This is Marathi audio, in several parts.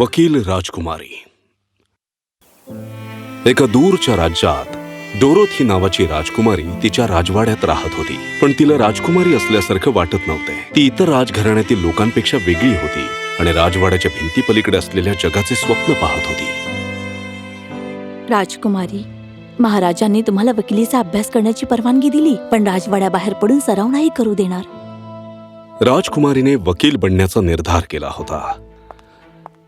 वकील राजकुमारी. एका दूरच्या राज्यात डोरोथी नावाची राजकुमारी तिच्या राजवाड्यात राहत होती. पण तिला राजकुमारी असल्यासारखं वाटत नव्हते. ती इतर राजघराण्यातील लोकांपेक्षा वेगळी होती आणि राजवाड्याच्या भिंतीपलीकडे असलेल्या जगाचे स्वप्न पाहत होती. राजकुमारी महाराजांनी तुम्हाला वकिलीचा अभ्यास करण्याची परवानगी दिली पण राजवाड्याबाहेर पडून सराव नाही करू देणार. राजकुमारीने वकील बनण्याचा निर्धार केला होता.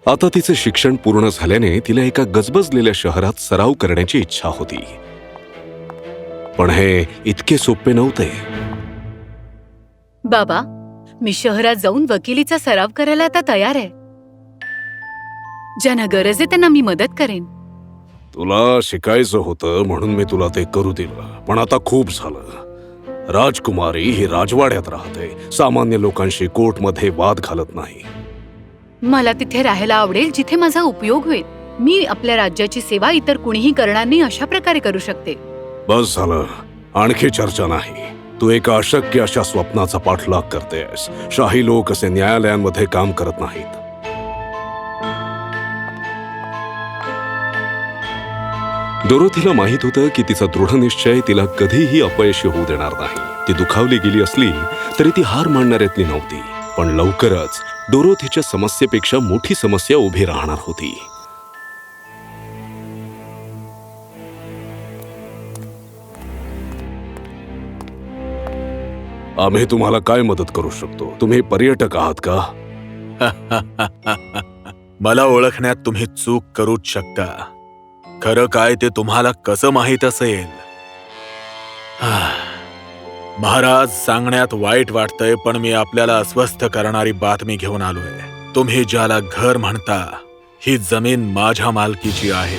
आता तिचे शिक्षण पूर्ण झाल्याने तिला एका गजबजलेल्या शहरात सराव करण्याची इच्छा होती. पण हे इतके सोपे नव्हते. बाबा मी शहरात जाऊन वकिलीचा सराव करायला आता तयार आहे. ज्यांना गरज आहे त्यांना मी मदत करेन. तुला शिकायचं होतं म्हणून मी तुला ते करू दिलं. पण आता खूप झालं. राजकुमारी ही राजवाड्यात राहते. सामान्य लोकांशी कोर्टमध्ये वाद घालत नाही. मला तिथे राहायला आवडेल जिथे माझा उपयोग होईल. मी आपल्या राज्याची सेवा इतर कुणीही करणार नाही अशा प्रकारे करू शकते. बस झालं. आणखी चर्चा नाही. तू एका अशक्य अशा स्वप्नाचा पाठलाग करतेस. शाही लोक असे न्यायालयांमध्ये काम करत नाहीत. डोरोथीला माहीत होतं की तिचा दृढ निश्चय तिला कधीही अपयशी होऊ देणार नाही. ती दुखावली गेली असली तरी ती हार मानणाऱ्यातली नव्हती. पण लवकरच डोरोथीच्या समस्येपेक्षा मोठी समस्या उभी राहणार होती. आम्ही तुम्हाला काय मदत करू शकतो? तुम्ही पर्यटक आहात का? मला ओळखण्यात तुम्ही चूक करूच शकता. खरं काय ते तुम्हाला कसं माहीत असेल? महाराज सांगण्यात वाईट वाटतंय पण मी आपल्याला अस्वस्थ करणारी बातमी घेऊन आलोय. तुम्ही ज्याला घर म्हणता ही जमीन माझ्या मालकीची आहे.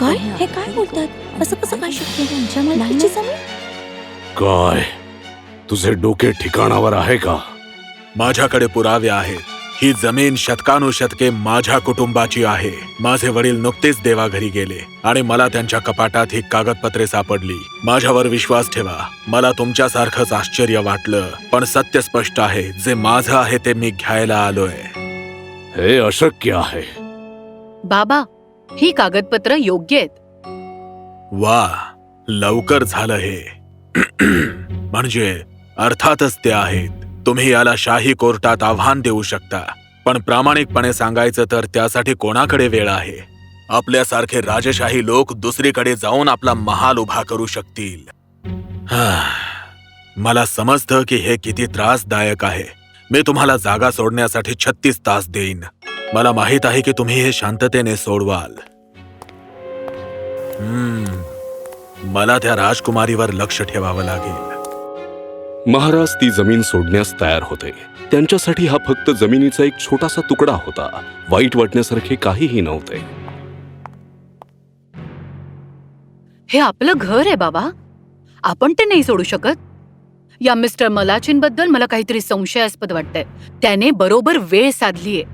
काय? हे काय बोलतात? असं कसं काय शक्य मालकीची जमीन? काय? तुझे डोके ठिकाणावर आहे का? माझ्याकडे पुरावे आहेत. ही जमीन शतकानुशतके माझ्या कुटुंबाची आहे. माझे वडील नुकतेच देवाघरी गेले आणि मला त्यांच्या कपाटात ही कागदपत्रे सापडली. माझ्यावर विश्वास ठेवा. मला तुमच्यासारखंच आश्चर्य वाटलं पण सत्य स्पष्ट आहे. जे माझं आहे ते मी घ्यायला आलोय. हे अशक्य आहे. बाबा ही कागदपत्र योग्य आहेत. वा लवकर झालं हे. म्हणजे अर्थातच ते आहेत. तुम्ही याला शाही कोर्टात आव्हान देऊ शकता. पण प्रामाणिकपणे सांगायचं तर त्यासाठी कोणाकडे वेळ आहे? आपल्यासारखे राजशाही लोक दुसरीकडे जाऊन आपला महाल उभा करू शकतील. मला समजतं की हे किती त्रासदायक आहे. मी तुम्हाला जागा सोडण्यासाठी छत्तीस तास देईन. मला माहीत आहे की तुम्ही हे शांततेने सोडवाल. मला त्या राजकुमारीवर लक्ष ठेवावं लागेल. महाराज ती जमीन सोडण्यास तयार होते. त्यांच्यासाठी हा फक्त जमिनीचा एक छोटासा तुकडा होता. वाईट वाटण्यासारखे काहीही नव्हते. हे आपलं घर आहे बाबा. आपण ते नाही सोडू शकत. या मिस्टर मलाचिनबद्दल मला काहीतरी संशयास्पद वाटतंय. त्याने बरोबर वेळ साधलीये.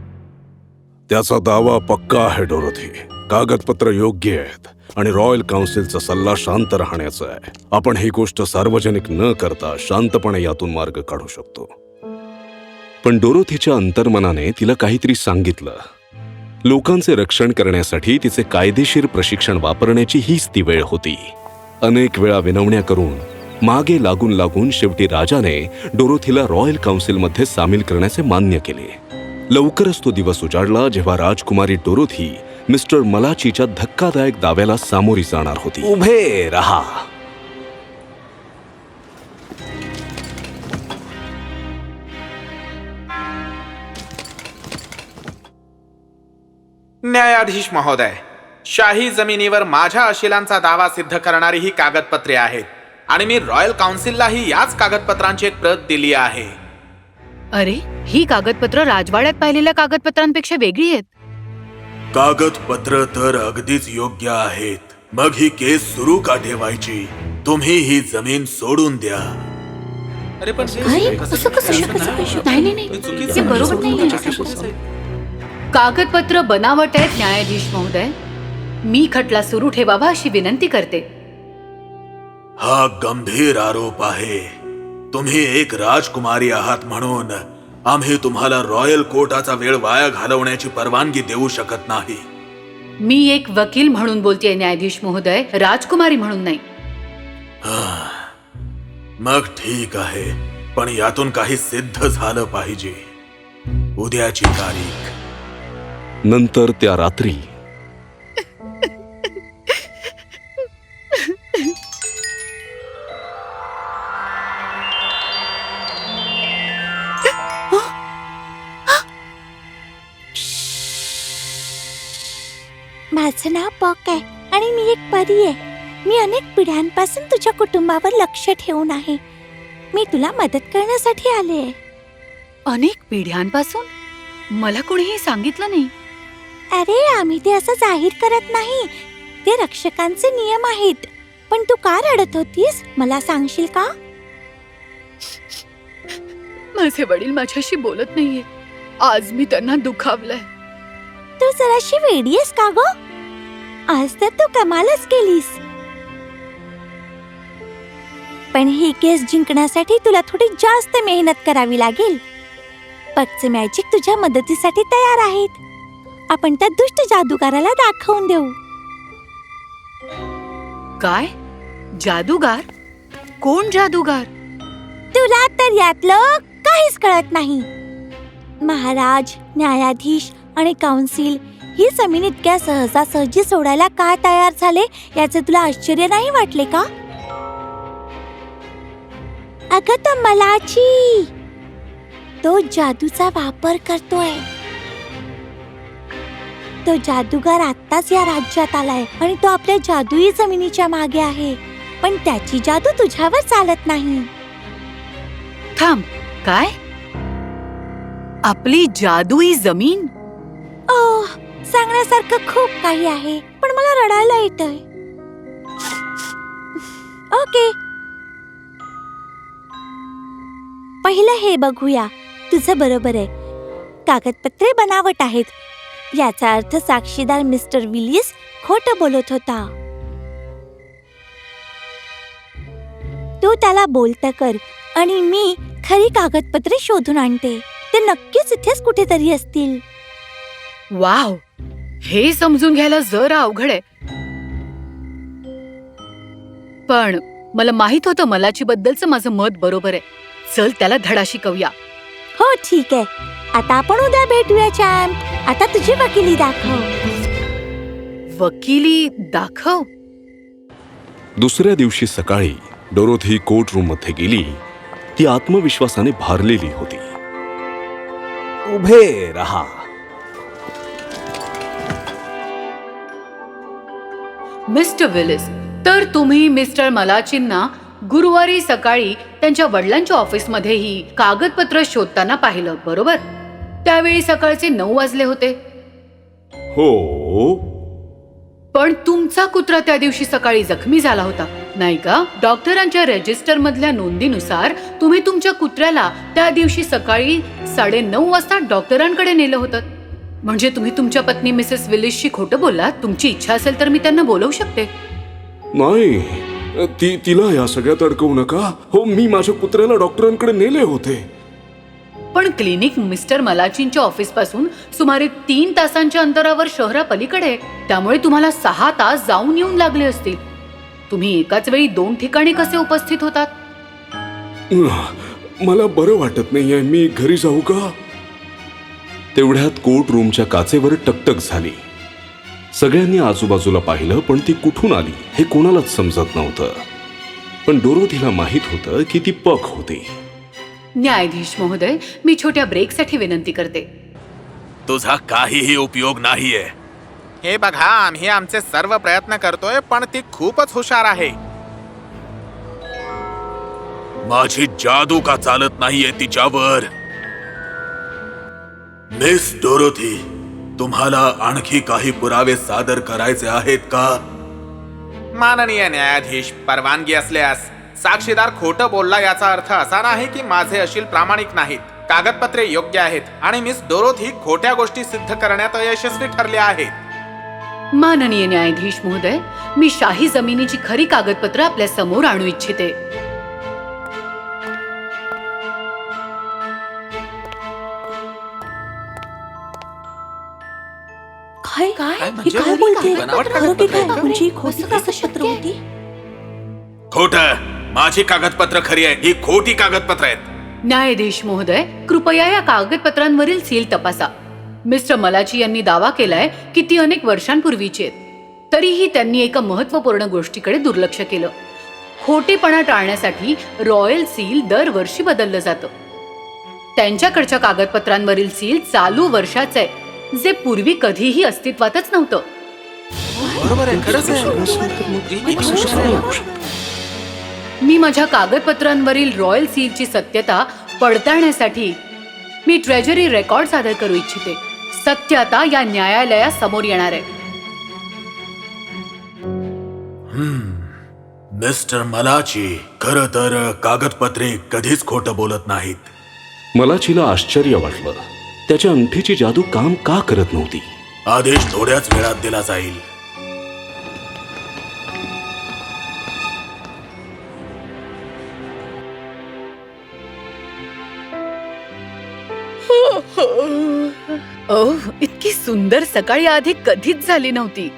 त्याचा दावा पक्का आहे डोरोथी. कागदपत्र योग्य आहेत आणि रॉयल काउन्सिलचा सल्ला शांत राहण्याचा आहे. आपण ही गोष्ट सार्वजनिक न करता शांतपणे यातून मार्ग काढू शकतो. पण डोरोथीच्या अंतर्मनाने तिला काहीतरी सांगितलं. लोकांचे रक्षण करण्यासाठी तिचे कायदेशीर प्रशिक्षण वापरण्याची हीच ती वेळ होती. अनेक वेळा विनवण्या करून मागे लागून लागून शेवटी राजाने डोरोथीला रॉयल काउन्सिलमध्ये सामील करण्याचे मान्य केले. लवकरच तो दिवस उजाडला जेव्हा राजकुमारी डोरोथी मिस्टर मलाचीच्या धक्कादायक दाव्याला सामोरी जाणार होती. उभे रहा. न्यायाधीश महोदय शाही जमिनीवर माझ्या अशिलांचा दावा सिद्ध करणारी ही कागदपत्रे आहेत आणि मी रॉयल काउन्सिललाही याच कागदपत्रांची एक प्रत दिली आहे. अरे ही कागदपत्र राजवाड्यात पाहिलेल्या कागदपत्रांपेक्षा वेगळी आहेत. कागदपत्र तर अगदीच योग्य आहेत. मग ही केस सुरू का ठेवायची? तुम्ही ही जमीन सोडून द्या. अरे पण काय असं कसं शक्य नाही? नाही नाही हे बरोबर नाही कागदपत्र बनावट आहेत न्यायाधीश महोदय. मी खटला सुरू ठेवावा अशी विनंती करते. हा गंभीर आरोप आहे. तुम्ही एक राजकुमारी आहात म्हणून आम्ही तुम्हाला रॉयल कोर्टाचा वेळ वाया घालवण्याची परवानगी देऊ शकत नाही. मी एक वकील म्हणून बोलतेय न्यायाधीश महोदय. राजकुमारी म्हणून नाही. मग ठीक आहे पण यातून काही सिद्ध झालं पाहिजे. उद्याची तारीख. नंतर त्या रात्री माझं नाव पॉक आहे आणि मी एक परी आहे. मी अनेक पिढ्यांपासून तुझ्या कुटुंबावर लक्ष ठेवून आहे. मी तुला मदत करण्यासाठी आले अनेक पिढ्यांपासून? मला कोणीही सांगितलं नाही. अरे आम्ही ते असं जाहीर करत नाही. ते रक्षकांचे नियम आहेत. पण तू का रडत होतीस? मला सांगशील का? माझे वडील माझ्याशी बोलत नाहीये. आज मी त्यांना दुखावलंय. तू जराशी वेडी आहेस का ग? आज तर तू कमालच केलीस. पण ही केस जिंकण्यासाठी तुला थोडी जास्त मेहनत करावी लागेल. पगचे मॅजिक तुझ्या मदतीसाठी तयार आहेत. आपण त्या दुष्ट जादूगाराला दाखवून देऊ. काय? जादूगार? कोण जादूगार? तुला तर यातलं काहीच कळत नाही. महाराज न्यायाधीश आणि काउन्सिल ही जमीन इतक्या सहजासहजी सोडायला का तयार झाले? याचे तुला आश्चर्य नाही वाटले का? अगं तो मलाची तो जादूचा वापर करतोय. तो जादूगार आत्ताच या राज्यात आलाय आणि तो आपल्या जादुई जमिनीच्या मागे आहे. पण त्याची जादू तुझ्यावर चालत नाही. थांब काय? आपली जादुई जमीन? ओह सांगण्यासारखं खूप काही आहे पण मला रडायला येतंय. ओके. पहिलं हे बघूया. तुझं बरोबर आहे. कागदपत्रे बनावट आहेत. याचा अर्थ साक्षीदार मिस्टर विलियस खोट बोलत होता. तू त्याला बोलता कर आणि मी खरी कागदपत्रे शोधून आणते. ते नक्कीच इथेच कुठेतरी असतील. वाव! हे समजून घ्यायला जरा अवघड आहे. पण मला माहीत होतं मलाची बद्दलचं माझं मत बरोबर आहे. चल त्याला धडा शिकवूया हो ठीक आहे. आता आपण उद्या भेटूया चॅम्प आता तुझी वकिली दाखव. वकिली दाखव? दुसऱ्या दिवशी सकाळी डोरोथी कोर्ट रूममध्ये गेली. ती आत्मविश्वासाने भारलेली होती. उभे रहा. मिस्टर विलिस तर तुम्ही मिस्टर मलाचिंना गुरुवारी सकाळी त्यांच्या वडिलांच्या ऑफिसमध्ये ही कागदपत्र शोधताना पाहिलं बरोबर? त्यावेळी सकाळचे नऊ वाजले होते. हो. पण तुमचा कुत्रा त्या दिवशी सकाळी जखमी झाला होता नाही का? डॉक्टरांच्या रेजिस्टर मधल्या नोंदीनुसार तुम्ही तुमच्या कुत्र्याला त्या दिवशी सकाळी साडे नऊ वाजता डॉक्टरांकडे नेलं होतं. म्हणजे तुम्ही तुमच्या पत्नी मिसेस विलिसशी खोटं बोललात? तुमची इच्छा असेल तर मी त्यांना बोलवू शकते. नाही. ती तिला या सगळ्यात अडकवू नका. हो मी माझ्या कुत्र्याला डॉक्टरांकडे नेले होते. पण क्लिनिक मिस्टर मलाचींच्या ऑफिसपासून सुमारे तीन तासांच्या अंतरावर शहरापलीकडे. त्यामुळे तुम्हाला सहा तास जाऊन येऊन लागले असतील. तुम्ही एकाच वेळी दोन ठिकाणी कसे उपस्थित होतात? मला बरं वाटत नाहीये. मी घरी जाऊ का? तेवढ्यात कोर्ट रूमच्या काचेवर टकटक झाली. सगळ्यांनी आजूबाजूला पाहिलं पण ती कुठून आली हे कोणालाच समजत नव्हतं. पण डोरोथीला माहीत होतं की ती पक होती. न्यायाधीश महोदय मी छोट्या ब्रेकसाठी विनंती करते. तुझा काहीही उपयोग नाहीये. हे बघा आम्ही आमचे सर्व प्रयत्न करतोय पण ती खूपच हुशार आहे. माझी जादू का चालत नाहीये तिच्यावर? मिस डोरोथी तुम्हाला आणखी काही पुरावे सादर करायचे आहेत का? माननीय न्यायाधीश परवानगी असल्यास साक्षीदार खोटं बोलला याचा अर्थ असा नाही की माझे अशील प्रामाणिक नाहीत. कागदपत्रे योग्य आहेत आणि मिस डोरोथी खोट्या गोष्टी सिद्ध करण्यात यशस्वी ठरले आहेत. माननीय न्यायाधीश महोदय मी शाही जमिनीची खरी कागदपत्र आपल्यासमोर आणू इच्छिते. काय? काय? हे म्हणजे? काय काय? बोलते बनावट खरं की काय? कागदपत्र? म्हणजे ही खोटी असं कागदपत्र शक्य? होती? खोट. माझी कागदपत्र खरी आहे. ही खोटी कागदपत्र आहेत. न्यायाधीश महोदय कृपया या कागदपत्रांवरील सील तपासा. मिस्टर मलाची यांनी दावा केलाय की ती अनेक वर्षांपूर्वीची आहेत. तरीही त्यांनी एका महत्त्वपूर्ण गोष्टीकडे दुर्लक्ष केलं. खोटेपणा टाळण्यासाठी रॉयल सील दरवर्षी बदललं जातं. त्यांच्याकडच्या कागदपत्रांवरील सील चालू वर्षाचं आहे. जे पूर्वी कधीही अस्तित्वातच नव्हतं. बरोबर आहे खरंच आहे. मी माझ्या कागदपत्रांवरील रॉयल सीलची सत्यता पडताळण्यासाठी मी ट्रेजरी रेकॉर्ड सादर करू इच्छिते. सत्य आता या न्यायालयासमोर येणार आहे. मिस्टर मलाची खर तर कागदपत्रे कधीच खोटं बोलत नाहीत. मलाचीला आश्चर्य वाटलं. त्याच्या अंगठीची जादू काम का करत नव्हती? आदेश थोड्याच वेळात दिला जाईल. ओह इतकी सुंदर सकाळी आधी कधीच झाली नव्हती.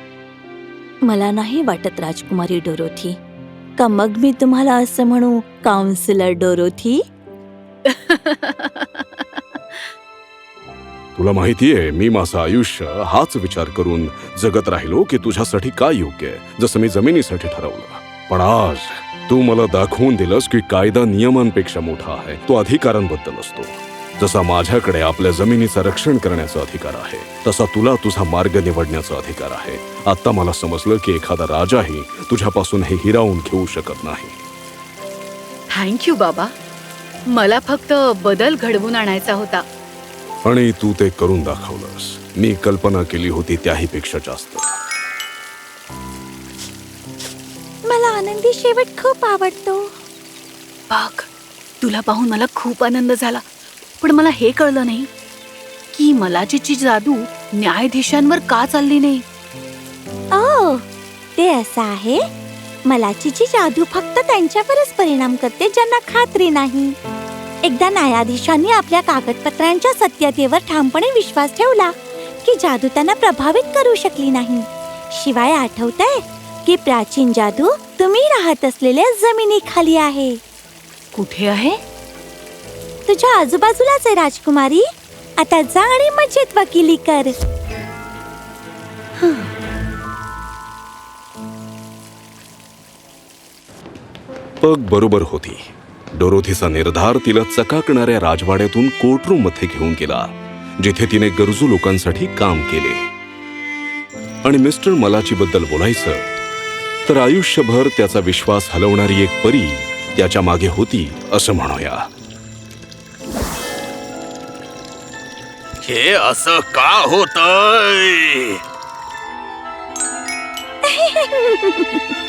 मला नाही वाटत राजकुमारी डोरोथी. का मग मी तुम्हाला असं म्हणू काउन्सिलर डोरोथी? तुला माहितीये मी माझं आयुष्य हाच विचार करून जगत राहिलो की तुझ्यासाठी काय योग्य आहे जसं मी जमिनीसाठी ठरवलं. पण आज तू मला दाखवून दिलंस की कायदा नियमांपेक्षा मोठा आहे तो अधिकारांबद्दल असतो. जसा माझ्याकडे आपल्या जमिनीचं रक्षण करण्याचा अधिकार आहे तसा तुला तुझा मार्ग निवडण्याचा अधिकार आहे. आता मला समजलं की एखादा राजाही तुझ्यापासून हे हिरावून घेऊ शकत नाही. थँक्यू बाबा. मला फक्त बदल घडवून आणायचा होता. आणि तू ते करून दाखवलंस. मी कल्पना केली होती त्याहीपेक्षा जास्त. मला आनंदी शेवट खूप आवडतो. बघ तुला पाहून मला खूप आनंद झाला. पण मला हे कळलं नाही की मलाचीची जादू न्यायाधीशांवर का चालली नाही? ओ ते असं आहे? मलाचीची जादू फक्त त्यांच्यावरच परिणाम करते ज्यांना खात्री नाही. एकदा न्यायाधीशांनी आपल्या कागदपत्रांच्या सत्यतेवर ठामपणे विश्वास ठेवला की जादू त्यांना प्रभावित करू शकली नाही. शिवाय आठवतंय की प्राचीन जादू तुम्ही राहत असलेल्या जमिनीखाली आहे. कुठे आहे? तुझ्या आजूबाजूलाच आहे राजकुमारी. आता जा आणि मजेत वकिली कर. पग बरोबर होती. डोरोथीचा निर्धार तिला चकाकणाऱ्या राजवाड्यातून कोर्टरूममध्ये घेऊन गेला जिथे तिने गरजू लोकांसाठी काम केले. आणि मिस्टर मलाची बद्दल बोलायचं तर आयुष्यभर त्याचा विश्वास हलवणारी एक परी त्याच्यामागे होती असं म्हणूया. हे असं का होतंय?